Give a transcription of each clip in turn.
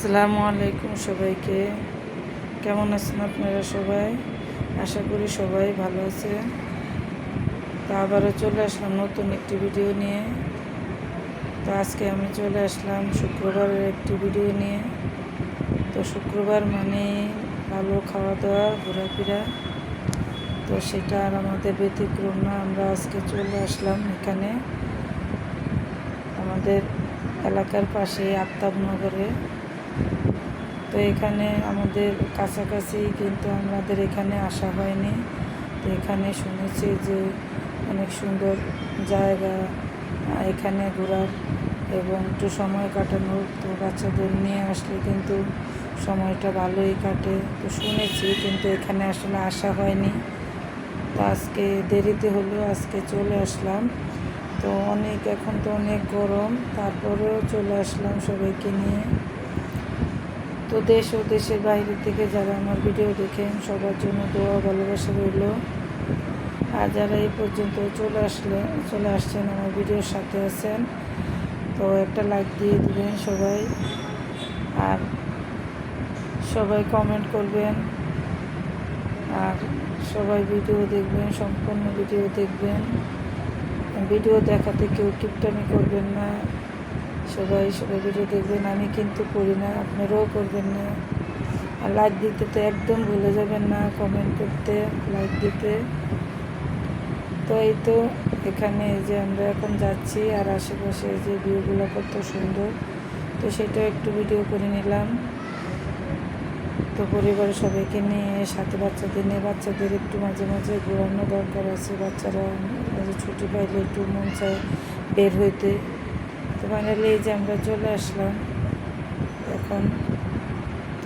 আসসালামু আলাইকুম সবাইকে। কেমন আছেন আপনারা সবাই? আশা করি সবাই ভালো আছে তা আবারও চলে আসলাম নতুন একটি ভিডিও নিয়ে। তো আজকে আমি চলে আসলাম শুক্রবারের একটি ভিডিও নিয়ে। তো শুক্রবার মানে ভালো খাওয়া দাওয়া ঘোরাফেরা। তো সেটা আর আমাদের ব্যতিক্রম না, আমরা আজকে চলে আসলাম এখানে। আমাদের এলাকার পাশে আফতাবনগরে তো এখানে আমাদের কাছাকাছি কিন্তু আমাদের এখানে আসা হয়নি। তো এখানে শুনেছি যে অনেক সুন্দর জায়গা এখানে ঘোরার এবং একটু সময় কাটানোর। তো বাচ্চাদের নিয়ে আসলে কিন্তু সময়টা ভালোই কাটে। তো শুনেছি কিন্তু এখানে আসলে আসা হয়নি। তো আজকে দেরিতে হলেও আজকে চলে আসলাম। তো অনেক, এখন তো অনেক গরম, তারপরেও চলে আসলাম সবাইকে নিয়ে। তো দেশ ও দেশের বাইরে থেকে যারা আমার ভিডিও দেখেন সবার জন্য দোয়া ভালোবাসা রইল। আর যারা এই পর্যন্ত চলে আসলে, চলে আসছেন, আমার ভিডিওর সাথে আছেন, তো একটা লাইক দিয়ে দিবেন সবাই। আর সবাই কমেন্ট করবেন। আর সবাই ভিডিও দেখবেন, সম্পূর্ণ ভিডিও দেখবেন। ভিডিও দেখাতে কেউ কিপটামি করবেন না। সবাই সবাই ভিডিও দেখবেন, আমি কিন্তু করি না, আপনারাও করবেন না। আর লাইক দিতে তো একদম ভুলে যাবেন না কমেন্ট করতে লাইক দিতে। তো এই তো, এখানে যে আমরা এখন যাচ্ছি, আর আশেপাশে যে ভিউগুলো কত সুন্দর। তো সেটা একটু ভিডিও করে নিলাম। তো পরিবারের সবাইকে নিয়ে, সাথে বাচ্চাদের নিয়ে, বাচ্চাদের একটু মাঝে মাঝে ঘোরানো দরকার আছে। বাচ্চারা ছুটি পাইলে একটু মন চায় বের হইতে। ফাইনালি এই যে আমরা চলে আসলাম, এখন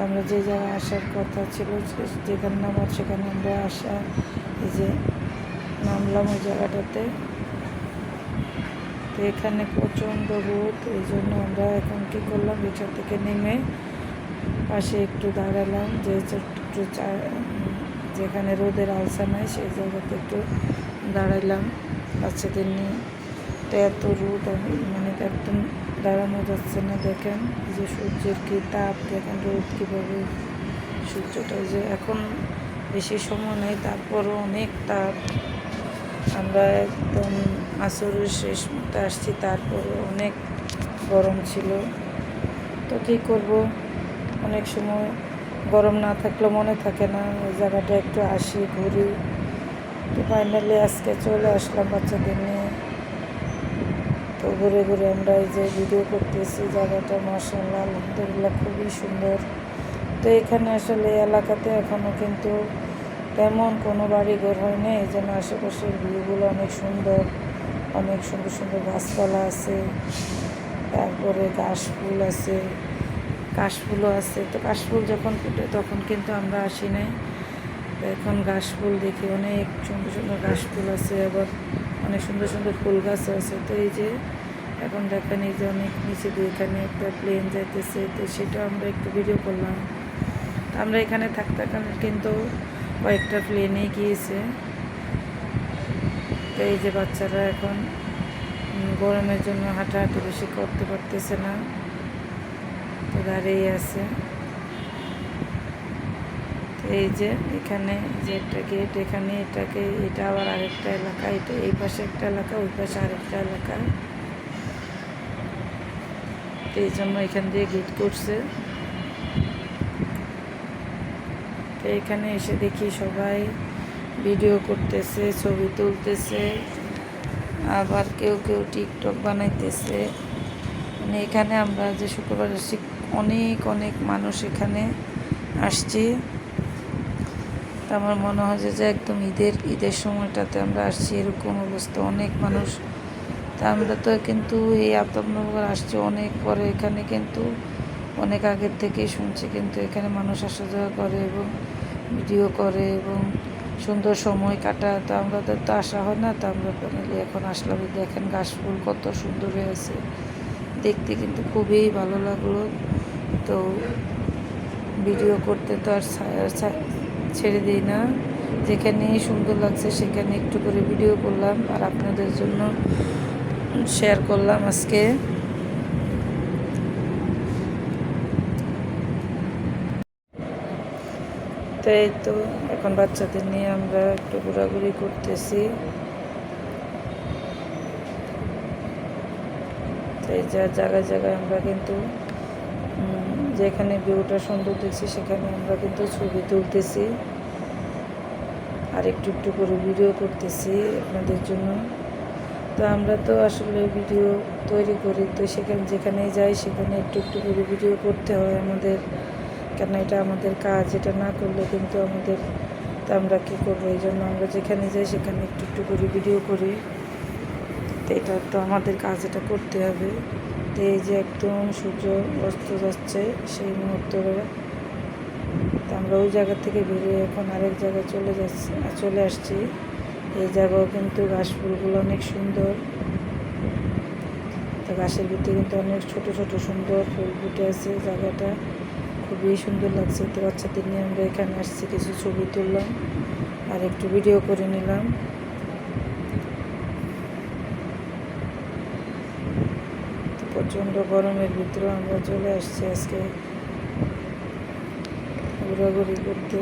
আমরা যে জায়গায় আসার কথা ছিল যেখানে নামার সেখানে আমরা আসা, এই যে নামলাম ওই জায়গাটাতে। তো এখানে প্রচণ্ড রোদ, এই জন্য আমরা এখন কী করলাম রিক্সা থেকে নেমে পাশে একটু দাঁড়ালাম, যে একটু যেখানে রোদের আলসা নাই, সেই জায়গাতে একটু দাঁড়াইলাম বাচ্চাদের নিয়ে। তো এত রোদ মানে একদম দাঁড়ানো যাচ্ছে না। দেখেন যে সূর্যের কী তাপ, দেখেন রোদ কীভাবে সূর্যটা যে এখন বেশি সময় নেই, তারপরও অনেক তাপ। আমরা একদম আসরের শেষ মতো আসছি তারপরে অনেক গরম ছিল। তো কী করব? অনেক সময় গরম না থাকলে মনে থাকে না, ওই জায়গাটা একটু আসি, ঘুরি। তো ফাইনালি আজকে চলে আসলাম বাচ্চাদের নিয়ে। তো ঘুরে ঘুরে আমরা এই যে ভিডিও করতেছি, জায়গাটা মাসাল্লাহ আলহামদুলিল্লাহ খুবই সুন্দর। তো এখানে আসলে এলাকাতে এখনও কিন্তু তেমন কোনো বাড়ি ঘর হয়নি, এই জন্য আশেপাশের ভিউগুলো অনেক সুন্দর অনেক সুন্দর সুন্দর গাছপালা আছে, তারপরে ঘাস ফুল আছে কাশফুলও আছে। তো কাশফুল যখন ফুটে তখন কিন্তু আমরা আসি নাই। এখন ঘাস ফুল দেখি, অনেক সুন্দর সুন্দর ঘাস ফুল আছে, আবার অনেক সুন্দর সুন্দর ফুল গাছ আছে। তো এই যে এখন দেখেন এই যে অনেক নিচে দিয়ে এখানে একটা প্লেন যাইতেছে। তো সেটা আমরা একটু ভিডিও করলাম। আমরা এখানে থাকতে কিন্তু কয়েকটা প্লেনে গিয়েছে। তো এই যে বাচ্চারা এখন গরমের জন্য হাঁটাহাঁটি বেশি করতে পারতেছে না। তো দাঁড়িয়ে আছে। এই যে এখানে যে একটা গেট এখানে এটাকে, এটা আবার আরেকটা এলাকা, এটা এই পাশে একটা এলাকা, ওই পাশে আরেকটা এলাকা। এই জন্য এখান দিয়ে গেট করছে। তো এখানে এসে দেখি সবাই ভিডিও করতেছে, ছবি তুলতেছে, আবার কেউ কেউ টিকটক বানাইতেছে। মানে এখানে আমরা যে শুক্রবার অনেক অনেক মানুষ এখানে আসছি। আমার মনে হয় যে একদম ঈদের ঈদের সময়টাতে আমরা আসছি এরকম অবস্থা। অনেক মানুষ, তা আমরা তো কিন্তু এই আতমনগর আসছি অনেক পরে। এখানে কিন্তু অনেক আগের থেকেই শুনছি কিন্তু এখানে মানুষ আসা যাওয়া করে এবং ভিডিও করে এবং সুন্দর সময় কাটা তো আমাদের তো আসা হয় না, তো আমরা ফাইনালি এখন আসলাম। দেখেন ঘাস ফুল কত সুন্দর হয়েছে দেখতে কিন্তু খুবই ভালো লাগল। তো ভিডিও করতে তো আর ছেড়ে দিই না। যেখানে সুন্দর লাগছে সেখানে একটু করে ভিডিও করলাম আর আপনাদের জন্য শেয়ার করলাম আজকে। তাই তো এখন বাচ্চাদের নিয়ে আমরা একটু ঘোরাঘুরি করতেছি। তাই যা জায়গায় জায়গায় আমরা কিন্তু যেখানে ভিউটা সুন্দর দেখছি, সেখানে আমরা কিন্তু ছবি তুলতেছি। আর একটু একটু করে ভিডিও করতেছি আপনাদের জন্য। তো আমরা তো আসলে ভিডিও তৈরি করি, তো সেখানে, যেখানেই যাই সেখানে একটু একটু করে ভিডিও করতে হয় আমাদের। কেন এটা আমাদের কাজ, এটা না করলে কিন্তু আমাদের, তো আমরা কী করব? এই জন্য আমরা যেখানে যাই সেখানে একটু একটু করে ভিডিও করি। তো এটা তো আমাদের কাজ, এটা করতে হবে। তো এই যে একদম সূর্য অস্ত যাচ্ছে সেই মুহূর্তে আমরা ওই জায়গা থেকে বেরিয়ে এখন আরেক জায়গায় চলে যাচ্ছি চলে আসছি। এই জায়গাও কিন্তু ঘাস ফুলগুলো অনেক সুন্দর। তো ঘাসের ভিতরে কিন্তু অনেক ছোট ছোট সুন্দর ফুল ফুটে আছে জায়গাটা। খুবই সুন্দর লাগছে তো বাচ্চাদের নিয়ে আমরা এখানে আসছি, কিছু ছবি তুললাম আর একটু ভিডিও করে নিলাম তো প্রচণ্ড গরমের ভিতরে আমরা চলে আসছি আজকে ঘোরাঘুরি করতে।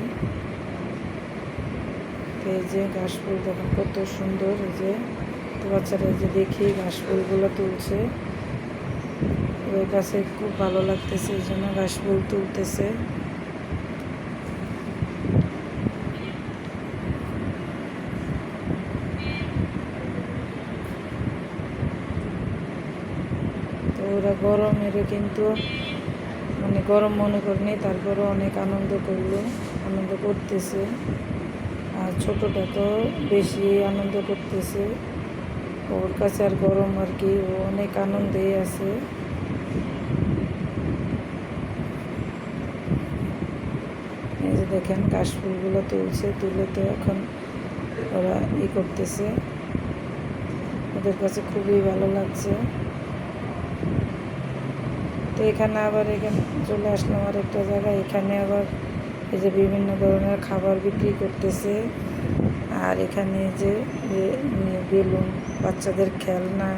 এই যে ঘাস ফুল দেখুন কত সুন্দর এই যে। বাচ্চারা যে দেখি ঘাস ফুলগুলো তুলছে। ওই কাছে খুব ভালো লাগতেছে, এই জন্য ঘাস ফুল তুলতেছে। তো ওরা গরমেরও কিন্তু মানে গরম মনে করেনি তারপরেও অনেক আনন্দ করল, আনন্দ করতেছে। আর ছোটোটা তো বেশি আনন্দ করতেছে। ওর কাছে আর গরম আর কি, ও অনেক আনন্দেই আছে। এই যে দেখেন, কাশফুলগুলো তুলছে, তুলে তো এখন ওরা ই করতেছে। ওদের কাছে খুবই ভালো লাগছে। তো এখানে আবার এখানে চলে আসলাম আর একটা জায়গায়। এখানে আবার এই যে বিভিন্ন ধরনের খাবার বিক্রি করতেছে। আর এখানে যে বেলুন, বাচ্চাদের খেলনা।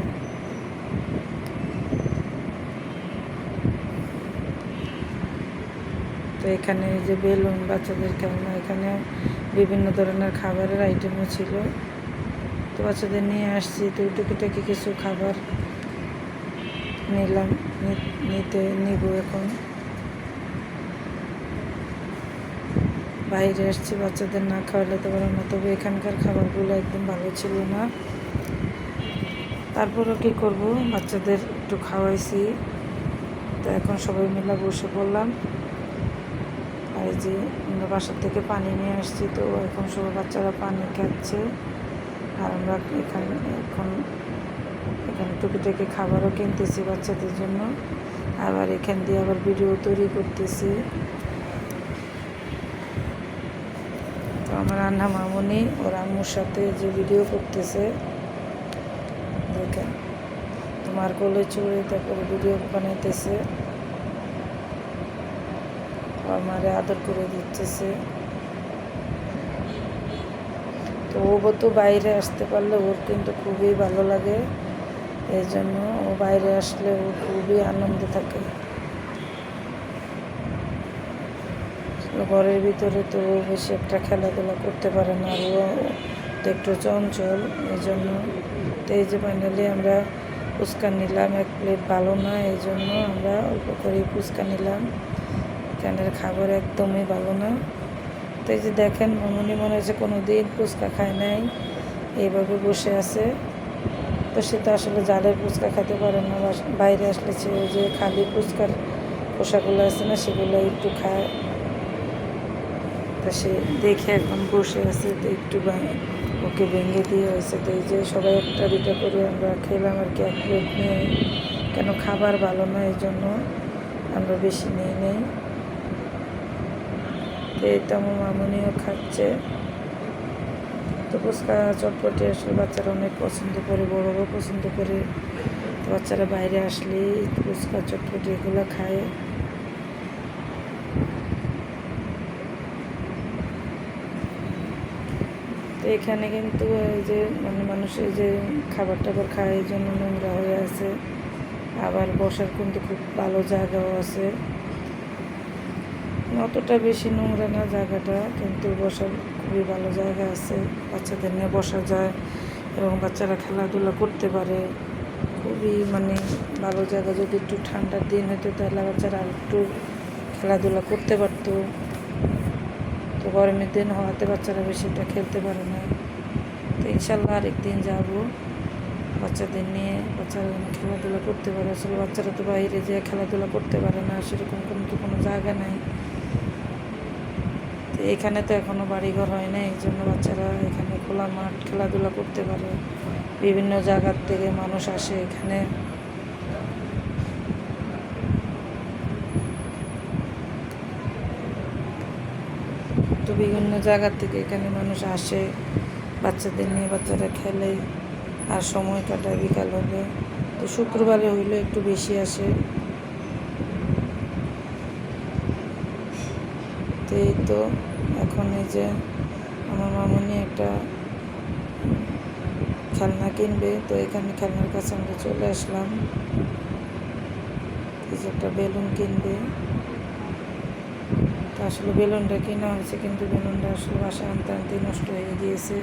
তো এখানে এই যে বেলুন, বাচ্চাদের খেলনা, এখানে বিভিন্ন ধরনের খাবারের আইটেমও ছিল। তো বাচ্চাদের নিয়ে আসছি, তো টুকিটাকি কিছু খাবার নিলাম। নিতে নিব এখন। বাইরে আসছি, বাচ্চাদের না খাওয়ালে তো পারো না। তবে এখানকার খাবারগুলো একদম ভালো ছিল না। তারপরও কী করব? বাচ্চাদের একটু খাওয়াইছি। তো এখন সবাই মিলে বসে পড়লাম। আর যে আমরা বাসার থেকে পানি নিয়ে আসছি, তো এখন সব বাচ্চারা পানি খাচ্ছে। আর আমরা এখানে এখন এখানে টুকিটাকি খাবারও কিনতেছি বাচ্চাদের জন্য। আবার এখান দিয়ে আবার ভিডিও তৈরি করতেছি। তো আমার রান্না মামুনি, ওর আম্মুর সাথে যে ভিডিও করতেছে। দেখেন, তোমার কোলে চড়ে তারপরে ভিডিও বানাইতেছে। আমারে আদর করে দিতেছে। তো ও তো বাইরে আসতে পারলে ওর কিন্তু খুবই ভালো লাগে। এই জন্য ও বাইরে আসলে ও খুবই আনন্দ থাকে। ঘরের ভিতরে তো বেশি একটা খেলাধুলা করতে পারে না ও একটু চঞ্চল। এই জন্য তো এই যে ফাইনালি আমরা ফুচকা নিলাম, এক প্লেট ভালো না, এই জন্য আমরা অল্প করে ফুচকা নিলাম। এখানের খাবার একদমই ভালো না। তো এই যে দেখেন মামুনি মনে হচ্ছে কোনো দিন ফুচকা খায় নাই, এইভাবে বসে আছে। তো সে তো আসলে জালের ফুচকা খেতে পারে না বাইরে আসলে সে যে খালি ফুচকার পোশাকগুলো আছে না, সেগুলো একটু খায়। তো সে দেখে একদম বসে আছে, তো একটু ওকে ভেঙে দিয়ে হয়েছে। তো এই যে সবাই একটা দুটা করে আমরা খেলাম আর কি, এক প্লেট নিয়ে। কেন খাবার ভালো না, এই জন্য আমরা বেশি নিয়ে নেই। তো তো আমার মামনিও খাচ্ছে। তো ফুচকা চটপটি আসলে বাচ্চারা অনেক পছন্দ করে বড়রাও পছন্দ করে। তো বাচ্চারা বাইরে আসলে ফুচকা চটপটি এগুলো খায়। তো এখানে কিন্তু এই যে মানে মানুষের যে খাবার টাবার খায়, এই জন্য নোংরা হয়ে আছে। আবার বসার কিন্তু খুব ভালো জায়গাও আছে। অতটা বেশি নোংরা না জায়গাটা, কিন্তু বসার খুবই ভালো জায়গা আছে। বাচ্চাদের নিয়ে বসা যায় এবং বাচ্চারা খেলাধুলা করতে পারে। খুবই মানে ভালো জায়গা। যদি একটু ঠান্ডার দিন হতো তাহলে বাচ্চারা একটু খেলাধুলা করতে পারতো। তো গরমের দিন হওয়াতে বাচ্চারা বেশিটা খেলতে পারে না। তো ইনশাল্লাহ আরেকদিন যাব। বাচ্চাদের নিয়ে বাচ্চারা খেলাধুলা করতে পারে। আসলে বাচ্চারা তো বাইরে যেয়ে খেলাধুলা করতে পারে না। সেরকম কোনো তো কোনো জায়গা নাই। এখানে তো এখনও বাড়িঘর হয় না এই জন্য বাচ্চারা এখানে খোলা মাঠ, খেলাধুলা করতে পারে। বিভিন্ন জায়গার থেকে মানুষ আসে এখানে। তো বিভিন্ন জায়গার থেকে এখানে মানুষ আসে, বাচ্চাদের নিয়ে বাচ্চারা খেলে, আর সময় কাটায় বিকাল হলে। তো শুক্রবারে হইলে একটু বেশি আসে। এই তো, এখন এই যে আমার মামনি একটা খেলনা কিনবে, তো এখানে খেলনার কাছে আমরা চলে আসলাম। এই যে একটা বেলুন কিনবে। তো আসলে বেলুনটা কেনা হয়েছে, কিন্তু বেলুনটা আসলে বাসা আনতে আনতে নষ্ট হয়ে গিয়েছে।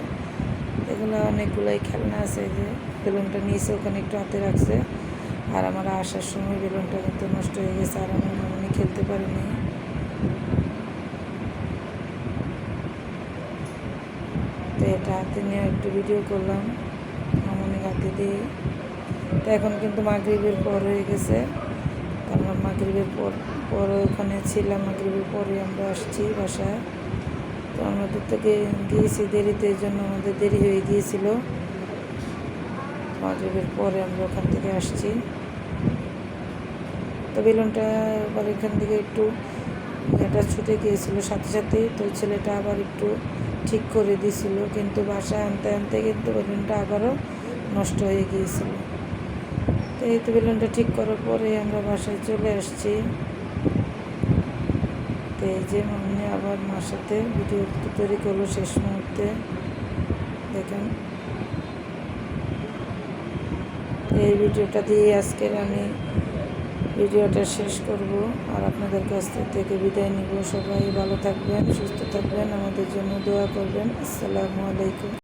এগুলো অনেকগুলাই খেলনা আছে যে বেলুনটা নিয়েছে, ওখানে একটু হাতে রাখছে। আর আমার আসার সময় বেলুনটা কিন্তু নষ্ট হয়ে গেছে, আর আমার মামনি খেলতে পারিনি। তো এটা হাতে নিয়ে একটু ভিডিও করলাম, মামনি হাতে দিয়ে। তো এখন কিন্তু মাগরীবের পর হয়ে গেছে। আমরা মাগরীবের পর, পরে ওখানে ছিলাম, মাগরীবের পরে আমরা আসছি বাসায়। তো আমাদের থেকে গিয়েছি দেরিতে, এই জন্য আমাদের দেরি হয়ে গিয়েছিল। মাগরীবের পরে আমরা ওখান থেকে আসছি। তো বেলুনটা আবার এখান থেকে একটু, এটা ছুটে গিয়েছিল সাথে সাথেই, তো ছেলেটা আবার একটু ঠিক করে দিছিল কিন্তু বাসায় আনতে আনতে কিন্তু বেলুনটা আবারও নষ্ট হয়ে গিয়েছিল। তো এই তো বেলুনটা ঠিক করার পরে আমরা বাসায় চলে আসছি। তো এই যে মামনি আবার মার সাথে ভিডিও তৈরি করল শেষ মুহূর্তে। দেখেন। এই ভিডিওটা দিয়ে আজকের আমি ভিডিওটা শেষ করব আর আপনাদের কাছ থেকে বিদায় নিব। সবাই ভালো থাকবেন, সুস্থ থাকবেন। আমাদের জন্য দোয়া করবেন। আসসালামু আলাইকুম।